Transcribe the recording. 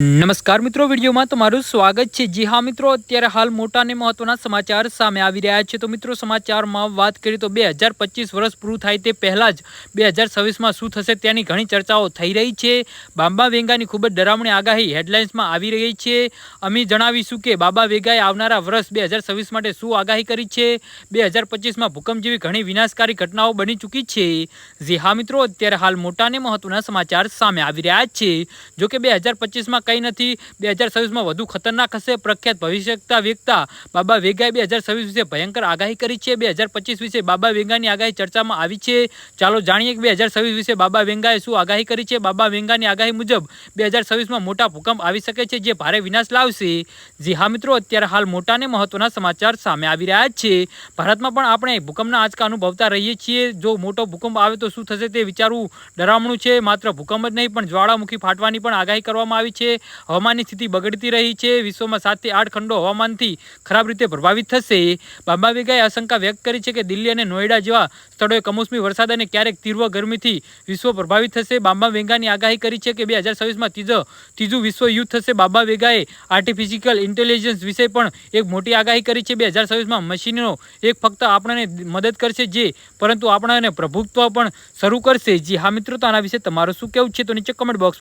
નમસ્કાર મિત્રો, વિડીયોમાં તમારું સ્વાગત છે. જી હા મિત્રો, અત્યારે હાલ મોટા અને મહત્વના સમાચાર સામે આવી રહ્યા છે. તો મિત્રો, સમાચારમાં વાત કરીએ તો બે વર્ષ પૂરું થાય તે પહેલાં જ બે હજાર છવ્વીસમાં શું થશે તેની ઘણી ચર્ચાઓ થઈ રહી છે. બાબા વેંગાની ખૂબ જ ડરામણી આગાહી હેડલાઇન્સમાં આવી રહી છે. અમે જણાવીશું કે બાબા વેગાએ આવનારા વર્ષ બે માટે શું આગાહી કરી છે. બે હજાર પચીસમાં ભૂકંપ જેવી ઘણી વિનાશકારી ઘટનાઓ બની ચૂકી છે. જી હા મિત્રો, અત્યારે હાલ મોટા અને મહત્વના સમાચાર સામે આવી રહ્યા છે. જો કે બે હજાર પચીસમાં કંઈ નથી. બે હજાર છવ્વીસમાં વધુ ખતરનાક હશે. પ્રખ્યાત ભવિષ્યતા વેગતા બાબા વેગાએ બે હજાર છવ્વીસ વિશે ભયંકર આગાહી કરી છે. બે હજાર પચીસ વિશે બાબા વેંગાની આગાહી ચર્ચામાં આવી છે. ચાલો જાણીએ કે બે હજાર છવ્વીસ વિશે બાબા વેંગાએ શું આગાહી કરી છે. બાબા વેંગાની આગાહી મુજબ બે હજાર છવ્વીસમાં મોટા ભૂકંપ આવી શકે છે, જે ભારે વિનાશ લાવશે. જી હા મિત્રો, અત્યારે હાલ મોટા અને મહત્વના સમાચાર સામે આવી રહ્યા છે. ભારતમાં પણ આપણે ભૂકંપના આંચકા અનુભવતા રહીએ છીએ. જો મોટો ભૂકંપ આવે તો શું થશે તે વિચારવું ડરામણું છે. માત્ર ભૂકંપ જ નહીં, પણ જ્વાળામુખી ફાટવાની પણ આગાહી કરવામાં આવી છે. હવામાનની સ્થિતિ બગડતી રહી છે. વિશ્વમાં સાતથી આઠ ખંડો હવામાનથી ખરાબ રીતે પ્રભાવિત થશે. બાબા વેગાએ આશંકા વ્યક્ત કરી છે કે દિલ્હી અને નોઈડા જેવા સ્થળોએ કમોસમી વરસાદ અને ક્યારેક તીવ્ર ગરમીથી વિશ્વ પ્રભાવિત થશે. બાબા વેગાની આગાહી કરી છે કે બે હજાર છવ્વીસમાં ત્રીજો ત્રીજું વિશ્વ યુદ્ધ થશે. બાબા વેગાએ આર્ટિફિશિયલ ઇન્ટેલિજન્સ વિશે પણ એક મોટી આગાહી કરી છે. બે હજાર છવ્વીસમાં મશીનો એક ફક્ત આપણને મદદ કરશે જે, પરંતુ આપણાને પ્રભુત્વ પણ શરૂ કરશે જી. હા મિત્રો, તો આના વિશે તમારું શું કહેવું છે? તો નીચે કમેન્ટ બોક્સ